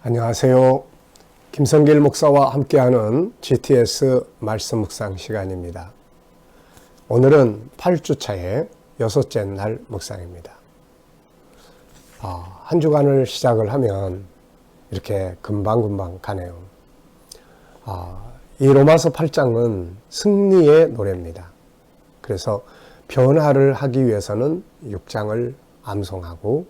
안녕하세요. 김성길 목사와 함께하는 GTS 말씀 묵상 시간입니다. 오늘은 8주차의 여섯째 날 묵상입니다. 아, 한 주간을 시작을 하면 이렇게 금방금방 가네요. 아, 이 로마서 8장은 승리의 노래입니다. 그래서 변화를 하기 위해서는 6장을 암송하고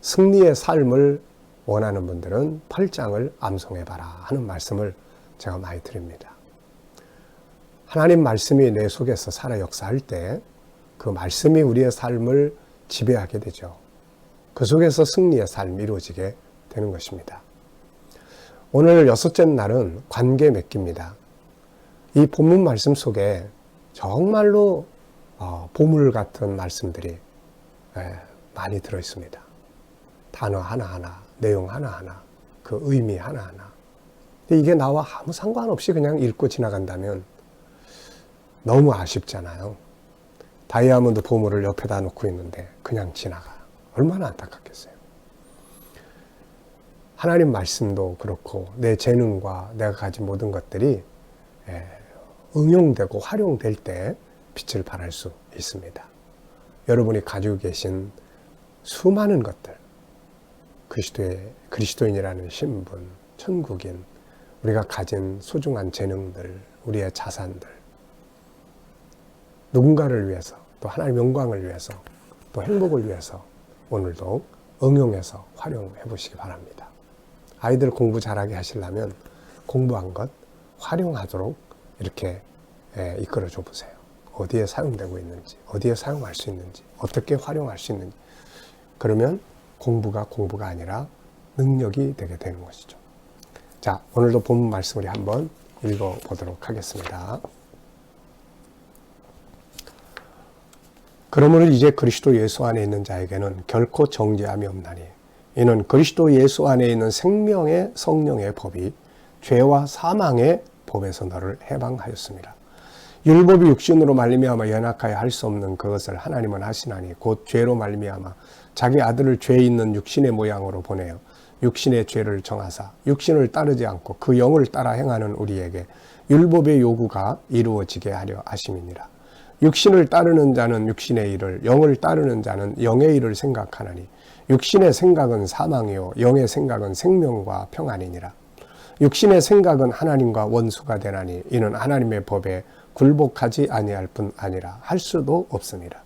승리의 삶을 원하는 분들은 8장을 암송해봐라 하는 말씀을 제가 많이 드립니다. 하나님 말씀이 내 속에서 살아 역사할 때 그 말씀이 우리의 삶을 지배하게 되죠. 그 속에서 승리의 삶이 이루어지게 되는 것입니다. 오늘 여섯째 날은 관계 맺기입니다. 이 본문 말씀 속에 정말로 어, 보물 같은 말씀들이 예, 많이 들어 있습니다. 단어 하나하나, 내용 하나하나, 그 의미 하나하나. 이게 나와 아무 상관없이 그냥 읽고 지나간다면 너무 아쉽잖아요. 다이아몬드 보물을 옆에다 놓고 있는데 그냥 지나가. 얼마나 안타깝겠어요. 하나님 말씀도 그렇고 내 재능과 내가 가진 모든 것들이 예, 응용되고 활용될 때 빛을 발할 수 있습니다. 여러분이 가지고 계신 수많은 것들, 그리스도의 그리스도인이라는 신분, 천국인, 우리가 가진 소중한 재능들, 우리의 자산들, 누군가를 위해서, 또 하나님 영광을 위해서, 또 행복을 위해서 오늘도 응용해서 활용해 보시기 바랍니다. 아이들 공부 잘하게 하시려면 공부한 것 활용하도록 이렇게 예, 이끌어 줘 보세요. 어디에 사용되고 있는지, 어디에 사용할 수 있는지, 어떻게 활용할 수 있는지. 그러면 공부가 공부가 아니라 능력이 되게 되는 것이죠. 자, 오늘도 본 말씀을 한번 읽어 보도록 하겠습니다. 그러므로 이제 그리스도 예수 안에 있는 자에게는 결코 정죄함이 없나니 이는 그리스도 예수 안에 있는 생명의 성령의 법이 죄와 사망의 법에서 너를 해방하였습니다. 율법이 육신으로 말미암아 연약하여 할 수 없는 그것을 하나님은 하시나니 곧 죄로 말미암아 자기 아들을 죄 있는 육신의 모양으로 보내요. 육신의 죄를 정하사 육신을 따르지 않고 그 영을 따라 행하는 우리에게 율법의 요구가 이루어지게 하려 하심이니라. 육신을 따르는 자는 육신의 일을, 영을 따르는 자는 영의 일을 생각하나니 육신의 생각은 사망이요 영의 생각은 생명과 평안이니라. 육신의 생각은 하나님과 원수가 되나니 이는 하나님의 법에 굴복하지 아니할 뿐 아니라 할 수도 없습니다.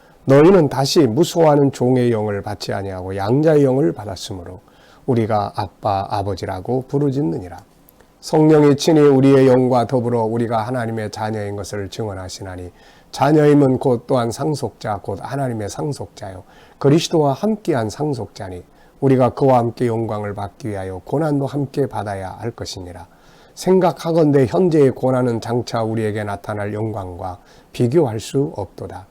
너희는 다시 무소하는 종의 영을 받지 아니하고 양자의 영을 받았으므로 우리가 아빠 아버지라고 부르짖느니라. 성령이 친히 우리의 영과 더불어 우리가 하나님의 자녀인 것을 증언하시나니 자녀임은 곧 또한 상속자 곧 하나님의 상속자요 그리스도와 함께한 상속자니 우리가 그와 함께 영광을 받기 위하여 고난도 함께 받아야 할 것이니라. 생각하건대 현재의 고난은 장차 우리에게 나타날 영광과 비교할 수 없도다.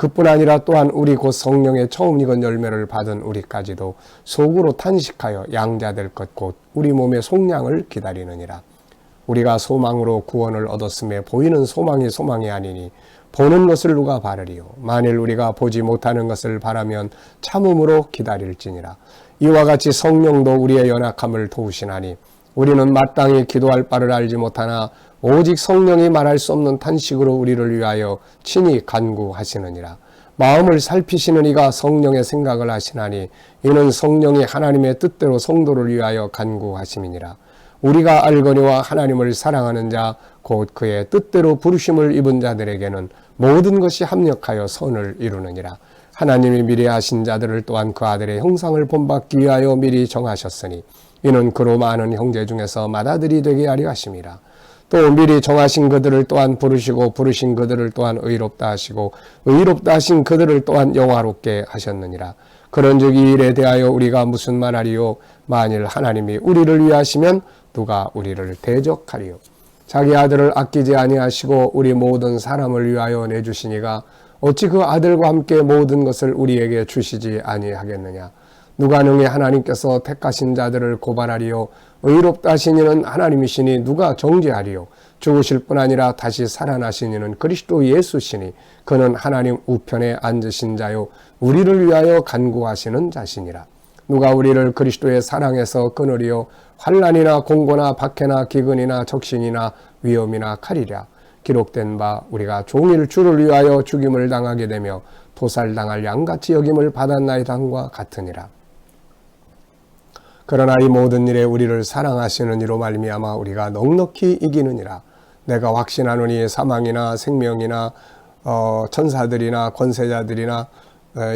그뿐 아니라 또한 우리 곧 성령의 처음 익은 열매를 받은 우리까지도 속으로 탄식하여 양자될 것 곧 우리 몸의 속량을 기다리느니라. 우리가 소망으로 구원을 얻었음에 보이는 소망이 소망이 아니니 보는 것을 누가 바르리요. 만일 우리가 보지 못하는 것을 바라면 참음으로 기다릴지니라. 이와 같이 성령도 우리의 연약함을 도우시나니 우리는 마땅히 기도할 바를 알지 못하나 오직 성령이 말할 수 없는 탄식으로 우리를 위하여 친히 간구하시느니라. 마음을 살피시는 이가 성령의 생각을 하시나니 이는 성령이 하나님의 뜻대로 성도를 위하여 간구하심이니라. 우리가 알거니와 하나님을 사랑하는 자 곧 그의 뜻대로 부르심을 입은 자들에게는 모든 것이 합력하여 선을 이루느니라. 하나님이 미리 하신 자들을 또한 그 아들의 형상을 본받기 위하여 미리 정하셨으니 이는 그로 많은 형제 중에서 맏아들이 되게 하려 하심이라. 또 미리 정하신 그들을 또한 부르시고 부르신 그들을 또한 의롭다 하시고 의롭다 하신 그들을 또한 영화롭게 하셨느니라. 그런즉 이 일에 대하여 우리가 무슨 말하리요? 만일 하나님이 우리를 위하시면 누가 우리를 대적하리요? 자기 아들을 아끼지 아니하시고 우리 모든 사람을 위하여 내주시니가 어찌 그 아들과 함께 모든 것을 우리에게 주시지 아니하겠느냐 누가 능히 하나님께서 택하신 자들을 고발하리요? 의롭다 하시니는 하나님이시니 누가 정죄하리요? 죽으실 뿐 아니라 다시 살아나시니는 그리스도 예수시니 그는 하나님 우편에 앉으신 자요. 우리를 위하여 간구하시는 자시니라. 누가 우리를 그리스도의 사랑에서 끊으리요? 환란이나 공고나 박해나 기근이나 적신이나 위험이나 칼이랴. 기록된 바 우리가 종일 주를 위하여 죽임을 당하게 되며 도살당할 양같이 여김을 받았나이다과 같으니라 그러나 이 모든 일에 우리를 사랑하시는 이로 말미암아 우리가 넉넉히 이기느니라 내가 확신하노니 사망이나 생명이나 어, 천사들이나 권세자들이나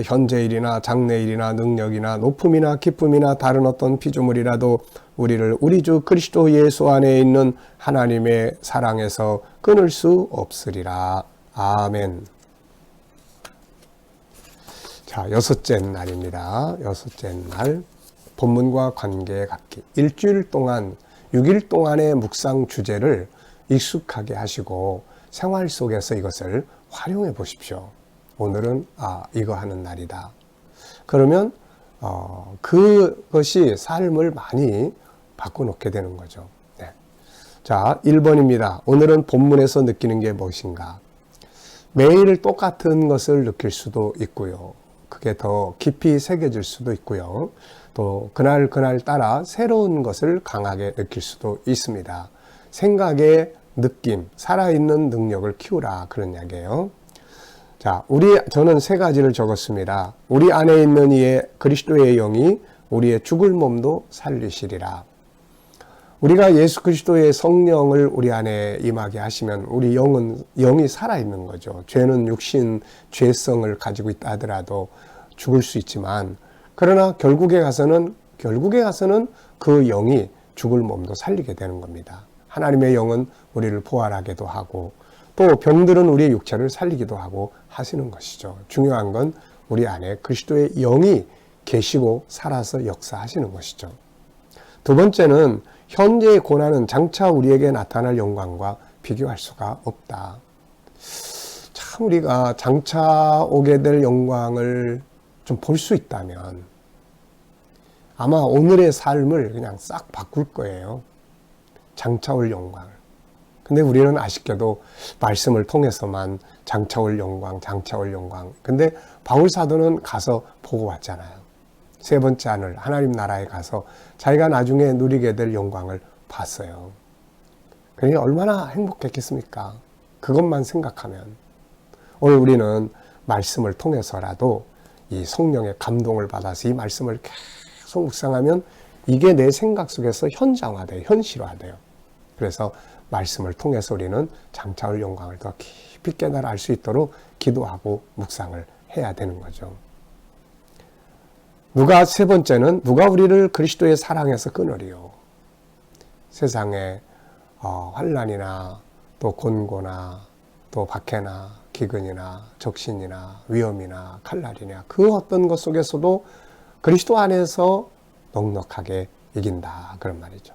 현재일이나 장래일이나 능력이나 높음이나 기쁨이나 다른 어떤 피조물이라도 우리를 우리 주 그리스도 예수 안에 있는 하나님의 사랑에서 끊을 수 없으리라. 아멘. 자, 여섯째 날입니다. 여섯째 날. 본문과 관계 갖기. 일주일 동안, 6일 동안의 묵상 주제를 익숙하게 하시고 생활 속에서 이것을 활용해 보십시오. 오늘은 아 이거 하는 날이다. 그러면 어, 그것이 삶을 많이 바꿔놓게 되는 거죠. 네. 자, 1번입니다. 오늘은 본문에서 느끼는 게 무엇인가? 매일 똑같은 것을 느낄 수도 있고요. 그게 더 깊이 새겨질 수도 있고요. 또 그날 그날 따라 새로운 것을 강하게 느낄 수도 있습니다. 생각의 느낌, 살아있는 능력을 키우라 그런 이야기예요. 자, 우리 저는 세 가지를 적었습니다. 우리 안에 있는 이의 그리스도의 영이 우리의 죽을 몸도 살리시리라. 우리가 예수 그리스도의 성령을 우리 안에 임하게 하시면 우리 영은 영이 살아 있는 거죠. 죄는 육신 죄성을 가지고 있다 하더라도 죽을 수 있지만 그러나 결국에 가서는 결국에 가서는 그 영이 죽을 몸도 살리게 되는 겁니다. 하나님의 영은 우리를 부활하게도 하고 또 병들은 우리의 육체를 살리기도 하고 하시는 것이죠. 중요한 건 우리 안에 그리스도의 영이 계시고 살아서 역사하시는 것이죠. 두 번째는 현재의 고난은 장차 우리에게 나타날 영광과 비교할 수가 없다. 참 우리가 장차 오게 될 영광을 좀 볼 수 있다면 아마 오늘의 삶을 그냥 싹 바꿀 거예요. 장차 올 영광을. 근데 우리는 아쉽게도 말씀을 통해서만 장차올 영광, 장차올 영광. 근데 바울 사도는 가서 보고 왔잖아요. 세 번째 하늘, 하나님 나라에 가서 자기가 나중에 누리게 될 영광을 봤어요. 그러니 얼마나 행복했겠습니까? 그것만 생각하면. 오늘 우리는 말씀을 통해서라도 이 성령의 감동을 받아서 이 말씀을 계속 묵상하면 이게 내 생각 속에서 현장화돼요. 현실화돼요. 그래서 말씀을 통해서 우리는 장차올 영광을 더 깊이 깨달아 알 수 있도록 기도하고 묵상을 해야 되는 거죠. 누가 세 번째는 누가 우리를 그리스도의 사랑에서 끊으리요. 세상에 어, 환란이나 또 곤고나 또 박해나 기근이나 적신이나 위험이나 칼날이나 그 어떤 것 속에서도 그리스도 안에서 넉넉하게 이긴다 그런 말이죠.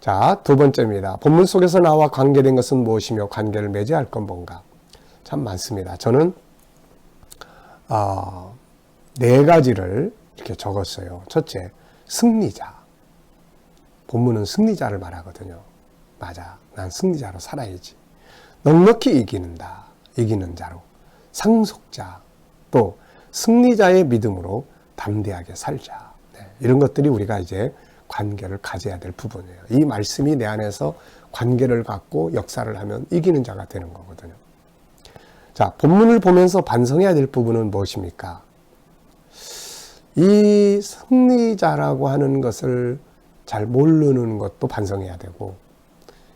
자, 두 번째입니다. 본문 속에서 나와 관계된 것은 무엇이며 관계를 맺어야 할 건 뭔가? 참 많습니다. 저는 어, 네 가지를 이렇게 적었어요. 첫째, 승리자. 본문은 승리자를 말하거든요. 맞아. 난 승리자로 살아야지. 넉넉히 이기는다. 이기는 자로. 상속자. 또 승리자의 믿음으로 담대하게 살자. 네, 이런 것들이 우리가 이제 관계를 가져야 될 부분이에요. 이 말씀이 내 안에서 관계를 갖고 역사를 하면 이기는 자가 되는 거거든요. 자, 본문을 보면서 반성해야 될 부분은 무엇입니까? 이 승리자라고 하는 것을 잘 모르는 것도 반성해야 되고,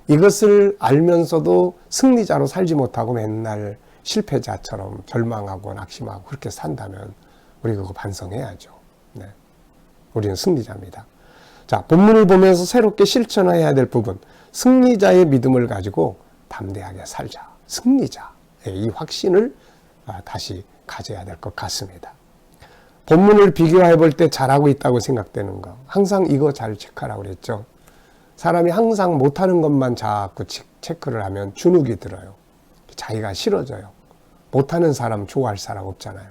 이것을 알면서도 승리자로 살지 못하고 맨날 실패자처럼 절망하고 낙심하고 그렇게 산다면 우리 그거 반성해야죠. 네. 우리는 승리자입니다. 자, 본문을 보면서 새롭게 실천해야 될 부분. 승리자의 믿음을 가지고 담대하게 살자. 승리자. 예, 이 확신을 아, 다시 가져야 될 것 같습니다. 본문을 비교해 볼 때 잘하고 있다고 생각되는 거. 항상 이거 잘 체크하라고 그랬죠. 사람이 항상 못하는 것만 자꾸 체크를 하면 주눅이 들어요. 자기가 싫어져요. 못하는 사람 좋아할 사람 없잖아요.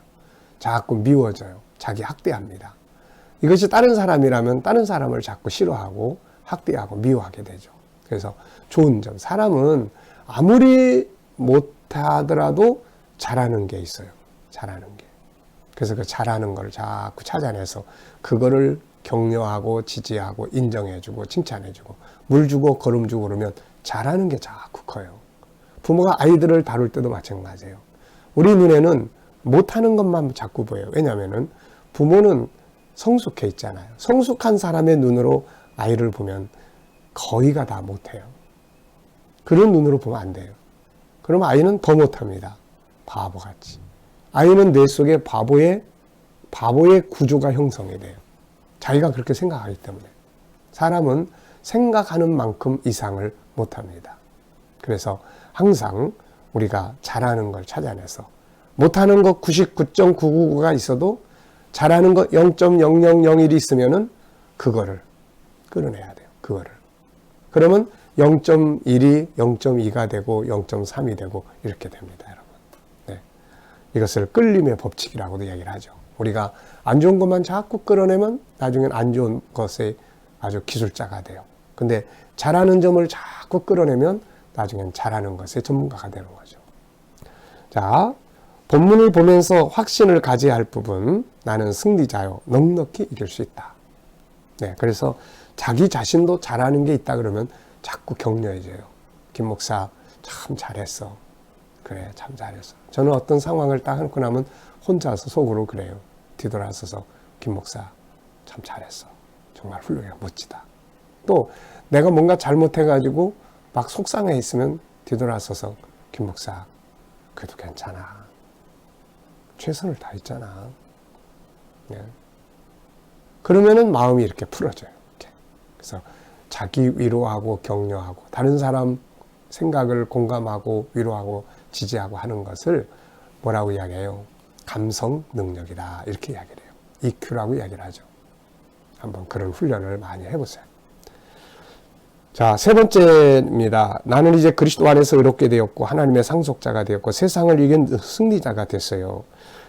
자꾸 미워져요. 자기 학대합니다. 이것이 다른 사람이라면 다른 사람을 자꾸 싫어하고 학대하고 미워하게 되죠. 그래서 좋은 점. 사람은 아무리 못하더라도 잘하는 게 있어요. 잘하는 게. 그래서 그 잘하는 걸 자꾸 찾아내서 그거를 격려하고 지지하고 인정해주고 칭찬해주고 물 주고 걸음 주고 그러면 잘하는 게 자꾸 커요. 부모가 아이들을 다룰 때도 마찬가지예요. 우리 눈에는 못하는 것만 자꾸 보여요. 왜냐하면 부모는 성숙해 있잖아요. 성숙한 사람의 눈으로 아이를 보면 거의가 다 못해요. 그런 눈으로 보면 안 돼요. 그러면 아이는 더 못합니다. 바보같이. 아이는 뇌 속에 바보의, 바보의 구조가 형성이 돼요. 자기가 그렇게 생각하기 때문에. 사람은 생각하는 만큼 이상을 못합니다. 그래서 항상 우리가 잘하는 걸 찾아내서 못하는 것 99.999가 있어도 잘하는 것 0.0001이 있으면은 그거를 끌어내야 돼요. 그거를. 그러면 0.1이 0.2가 되고 0.3이 되고 이렇게 됩니다, 여러분. 네. 이것을 끌림의 법칙이라고도 얘기를 하죠. 우리가 안 좋은 것만 자꾸 끌어내면 나중엔 안 좋은 것에 아주 기술자가 돼요. 근데 잘하는 점을 자꾸 끌어내면 나중엔 잘하는 것의 전문가가 되는 거죠. 자, 본문을 보면서 확신을 가져야 할 부분, 나는 승리자요. 넉넉히 이길 수 있다. 네, 그래서 자기 자신도 잘하는 게 있다 그러면 자꾸 격려해줘요. 김 목사, 참 잘했어. 그래, 참 잘했어. 저는 어떤 상황을 딱 하고 나면 혼자서 속으로 그래요. 뒤돌아서서, 김 목사, 참 잘했어. 정말 훌륭해, 멋지다. 또, 내가 뭔가 잘못해가지고 막 속상해 있으면 뒤돌아서서, 김 목사, 그래도 괜찮아. 최선을 다했잖아. 네. 그러면은 마음이 이렇게 풀어져요. 이렇게. 그래서 자기 위로하고 격려하고 다른 사람 생각을 공감하고 위로하고 지지하고 하는 것을 뭐라고 이야기해요? 감성 능력이다. 이렇게 이야기를 해요. EQ라고 이야기를 하죠. 한번 그런 훈련을 많이 해보세요. 자, 세 번째입니다. 나는 이제 그리스도 안에서 의롭게 되었고 하나님의 상속자가 되었고 세상을 이긴 승리자가 됐어요.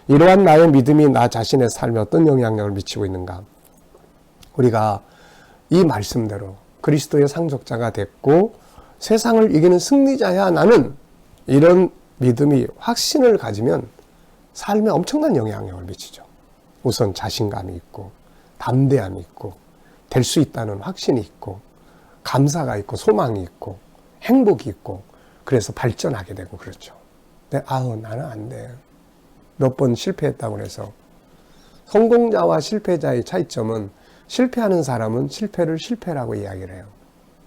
이러한 나의 믿음이 나 자신의 삶에 어떤 영향력을 미치고 있는가? 우리가 이 말씀대로 그리스도의 상속자가 됐고 세상을 이기는 승리자야 나는 이런 믿음이 확신을 가지면 삶에 엄청난 영향력을 미치죠. 우선 자신감이 있고 담대함이 있고 될 수 있다는 확신이 있고 감사가 있고 소망이 있고 행복이 있고 그래서 발전하게 되고 그렇죠. 근데 아우 나는 안 돼. 몇 번 실패했다고 해서 성공자와 실패자의 차이점은 실패하는 사람은 실패를 실패라고 이야기를 해요.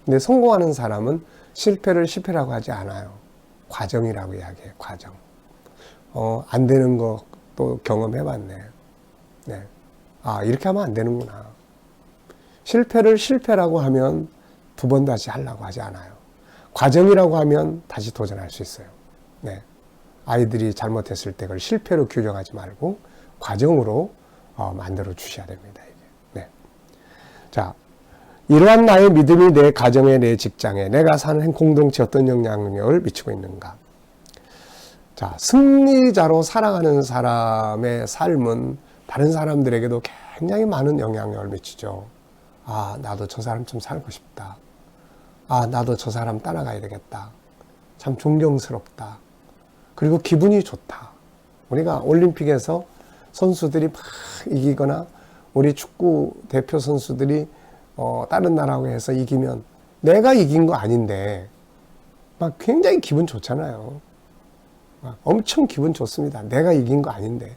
근데 성공하는 사람은 실패를 실패라고 하지 않아요. 과정이라고 이야기해요. 과정. 어, 안 되는 것도 경험해봤네. 네. 아, 이렇게 하면 안 되는구나. 실패를 실패라고 하면 두 번 다시 하려고 하지 않아요. 과정이라고 하면 다시 도전할 수 있어요. 네. 아이들이 잘못했을 때 그걸 실패로 규정하지 말고 과정으로 어, 만들어 주셔야 됩니다. 이게. 네. 자, 이러한 나의 믿음이 내 가정에, 내 직장에, 내가 사는 공동체 어떤 영향력을 미치고 있는가? 자, 승리자로 살아가는 사람의 삶은 다른 사람들에게도 굉장히 많은 영향력을 미치죠. 아, 나도 저 사람처럼 살고 싶다. 아, 나도 저 사람 따라가야 되겠다. 참 존경스럽다. 그리고 기분이 좋다. 우리가 올림픽에서 선수들이 막 이기거나 우리 축구 대표 선수들이 어, 다른 나라하고 해서 이기면 내가 이긴 거 아닌데 막 굉장히 기분 좋잖아요. 막 엄청 기분 좋습니다. 내가 이긴 거 아닌데.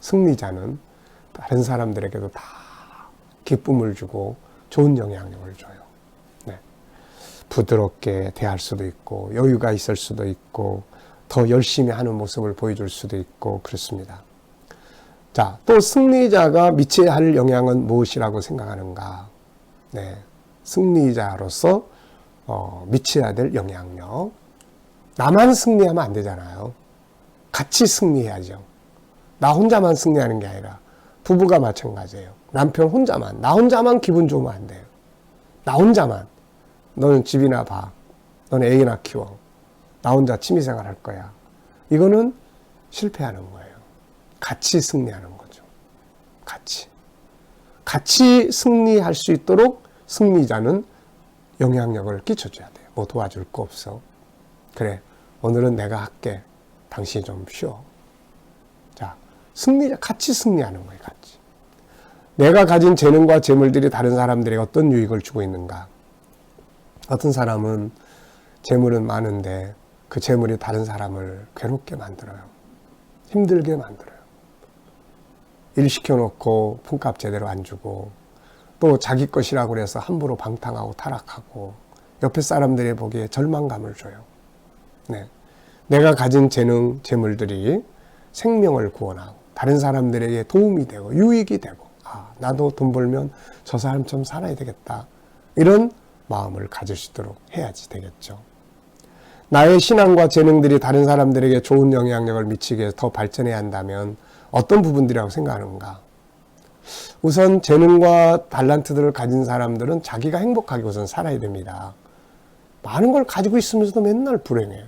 승리자는 다른 사람들에게도 다 기쁨을 주고 좋은 영향력을 줘요. 네. 부드럽게 대할 수도 있고 여유가 있을 수도 있고 더 열심히 하는 모습을 보여줄 수도 있고 그렇습니다. 자, 또 승리자가 미쳐야 할 영향은 무엇이라고 생각하는가? 네. 승리자로서 어, 미쳐야 될 영향력. 나만 승리하면 안 되잖아요. 같이 승리해야죠. 나 혼자만 승리하는 게 아니라 부부가 마찬가지예요. 남편 혼자만, 나 혼자만 기분 좋으면 안 돼요. 나 혼자만. 너는 집이나 봐. 너는 애기나 키워. 나 혼자 취미생활 할 거야. 이거는 실패하는 거예요. 같이 승리하는 거죠. 같이. 같이 승리할 수 있도록 승리자는 영향력을 끼쳐줘야 돼요. 뭐 도와줄 거 없어. 그래. 오늘은 내가 할게. 당신이 좀 쉬어. 자, 승리자, 같이 승리하는 거예요. 같이. 내가 가진 재능과 재물들이 다른 사람들에게 어떤 유익을 주고 있는가. 어떤 사람은 재물은 많은데 그 재물이 다른 사람을 괴롭게 만들어요. 힘들게 만들어요. 일 시켜놓고 품값 제대로 안 주고 또 자기 것이라고 그래서 함부로 방탕하고 타락하고 옆에 사람들이 보기에 절망감을 줘요. 네. 내가 가진 재능, 재물들이 생명을 구원하고 다른 사람들에게 도움이 되고 유익이 되고 아, 나도 돈 벌면 저 사람처럼 살아야 되겠다. 이런 마음을 가질 수 있도록 해야지 되겠죠. 나의 신앙과 재능들이 다른 사람들에게 좋은 영향력을 미치게 더 발전해야 한다면 어떤 부분들이라고 생각하는가? 우선 재능과 달란트들을 가진 사람들은 자기가 행복하게 우선 살아야 됩니다. 많은 걸 가지고 있으면서도 맨날 불행해요.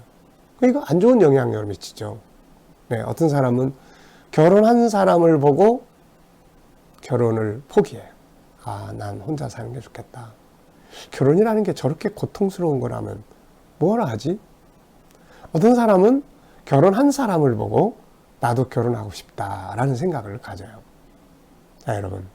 이거 안 좋은 영향력을 미치죠. 네, 어떤 사람은 결혼한 사람을 보고 결혼을 포기해요. 아, 난 혼자 사는 게 좋겠다. 결혼이라는 게 저렇게 고통스러운 거라면 뭐라 하지? 어떤 사람은 결혼한 사람을 보고 나도 결혼하고 싶다라는 생각을 가져요. 자, 여러분.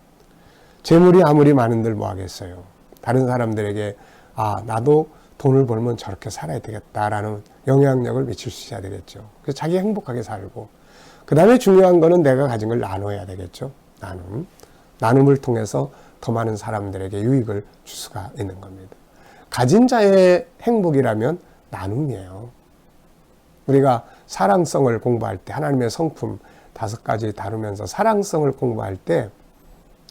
재물이 아무리 많은들 뭐 하겠어요. 다른 사람들에게 아, 나도 돈을 벌면 저렇게 살아야 되겠다라는 영향력을 미칠 수 있어야 되겠죠. 그래서 자기 행복하게 살고. 그 다음에 중요한 거는 내가 가진 걸 나눠야 되겠죠. 나눔. 나눔을 통해서 더 많은 사람들에게 유익을 줄 수가 있는 겁니다. 가진 자의 행복이라면 나눔이에요. 우리가 사랑성을 공부할 때 하나님의 성품 다섯 가지 다루면서 사랑성을 공부할 때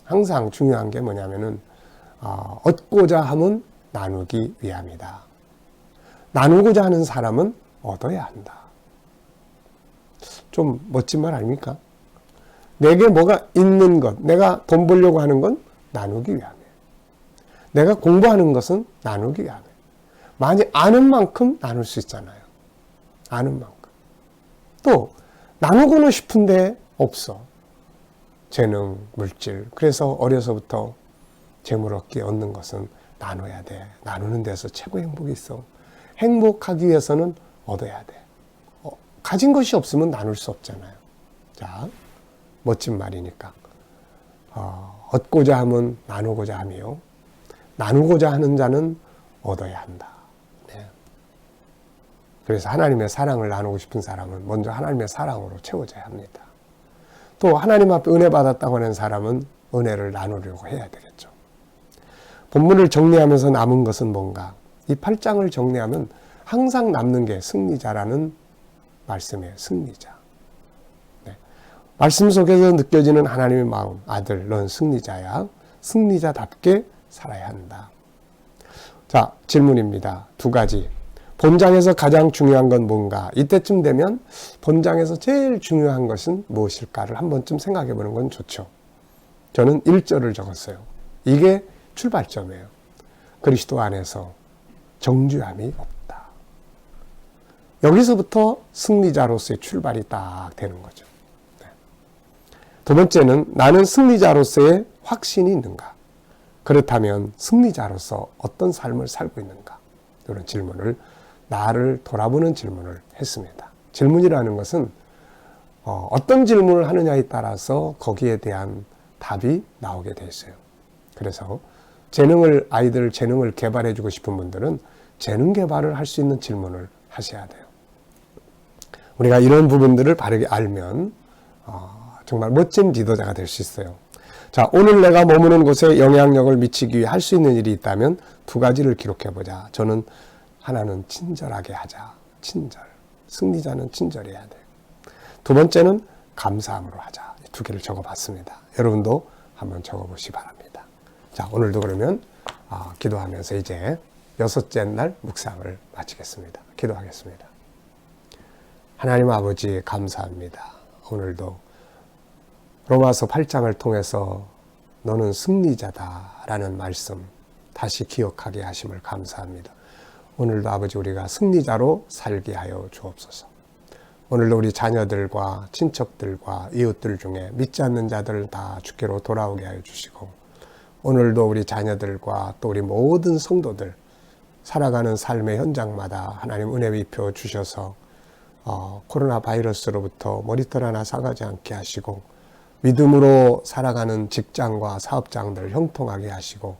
항상 중요한 게 뭐냐면은 어, 얻고자 함은 나누기 위함이다. 나누고자 하는 사람은 얻어야 한다. 좀 멋진 말 아닙니까? 내게 뭐가 있는 것, 내가 돈 벌려고 하는 건 나누기 위함이에요. 내가 공부하는 것은 나누기 위함이에요. 많이 아는 만큼 나눌 수 있잖아요. 아는 만큼. 또 나누고는 싶은데 없어. 재능, 물질. 그래서 어려서부터 재물 얻기 얻는 것은 나눠야 돼. 나누는 데서 최고 행복이 있어. 행복하기 위해서는 얻어야 돼. 어, 가진 것이 없으면 나눌 수 없잖아요. 자, 멋진 말이니까. 어, 얻고자 하면 나누고자 하며, 나누고자 하는 자는 얻어야 한다. 그래서 하나님의 사랑을 나누고 싶은 사람은 먼저 하나님의 사랑으로 채워져야 합니다. 또 하나님 앞에 은혜 받았다고 하는 사람은 은혜를 나누려고 해야 되겠죠. 본문을 정리하면서 남은 것은 뭔가? 이 8장을 정리하면 항상 남는 게 승리자라는 말씀이에요. 승리자. 네. 말씀 속에서 느껴지는 하나님의 마음. 아들, 넌 승리자야. 승리자답게 살아야 한다. 자, 질문입니다. 두 가지. 본장에서 가장 중요한 건 뭔가? 이때쯤 되면 본장에서 제일 중요한 것은 무엇일까를 한 번쯤 생각해 보는 건 좋죠. 저는 1절을 적었어요. 이게 출발점이에요. 그리스도 안에서 정죄함이 없다. 여기서부터 승리자로서의 출발이 딱 되는 거죠. 네. 두 번째는 나는 승리자로서의 확신이 있는가? 그렇다면 승리자로서 어떤 삶을 살고 있는가? 이런 질문을 나를 돌아보는 질문을 했습니다. 질문이라는 것은 어, 떤 질문을 하느냐에 따라서 거기에 대한 답이 나오게 돼 있어요. 그래서 재능을 아이들 재능을 개발해 주고 싶은 분들은 재능 개발을 할 수 있는 질문을 하셔야 돼요. 우리가 이런 부분들을 바르게 알면 어, 정말 멋진 리더자가 될 수 있어요. 자, 오늘 내가 머무는 곳에 영향력을 미치기 위해 할 수 있는 일이 있다면 두 가지를 기록해 보자. 저는 하나는 친절하게 하자. 친절. 승리자는 친절해야 돼. 두 번째는 감사함으로 하자. 이두 개를 적어 봤습니다. 여러분도 한번 적어 보시기 바랍니다. 자, 오늘도 그러면 아, 기도하면서 이제 여섯째 날 묵상을 마치겠습니다. 기도하겠습니다. 하나님 아버지 감사합니다. 오늘도 로마서 8장을 통해서 너는 승리자다라는 말씀 다시 기억하게 하심을 감사합니다. 오늘도 아버지 우리가 승리자로 살게 하여 주옵소서. 오늘도 우리 자녀들과 친척들과 이웃들 중에 믿지 않는 자들을 다 주께로 돌아오게 하여 주시고 오늘도 우리 자녀들과 또 우리 모든 성도들 살아가는 삶의 현장마다 하나님 은혜 입혀 주셔서 어, 코로나 바이러스로부터 머리털 하나 사가지 않게 하시고 믿음으로 살아가는 직장과 사업장들 형통하게 하시고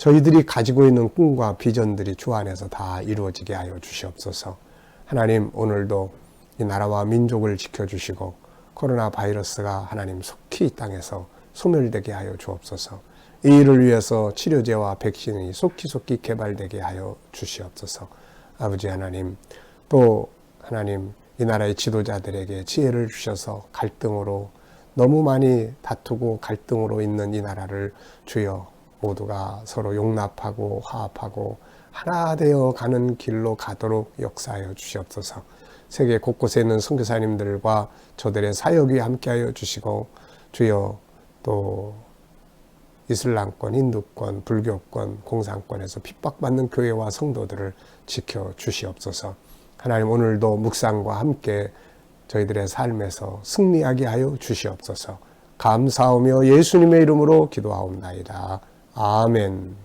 저희들이 가지고 있는 꿈과 비전들이 주 안에서 다 이루어지게 하여 주시옵소서. 하나님 오늘도 이 나라와 민족을 지켜주시고 코로나 바이러스가 하나님 속히 이 땅에서 소멸되게 하여 주옵소서. 이 일을 위해서 치료제와 백신이 속히 속히 개발되게 하여 주시옵소서. 아버지 하나님 또 하나님 이 나라의 지도자들에게 지혜를 주셔서 갈등으로 너무 많이 다투고 갈등으로 있는 이 나라를 주여 모두가 서로 용납하고 화합하고 하나 되어 가는 길로 가도록 역사하여 주시옵소서. 세계 곳곳에 있는 선교사님들과 저들의 사역이 함께하여 주시고 주여 또 이슬람권, 힌두권, 불교권, 공산권에서 핍박받는 교회와 성도들을 지켜 주시옵소서. 하나님 오늘도 묵상과 함께 저희들의 삶에서 승리하게 하여 주시옵소서. 감사하며 예수님의 이름으로 기도하옵나이다. 아멘.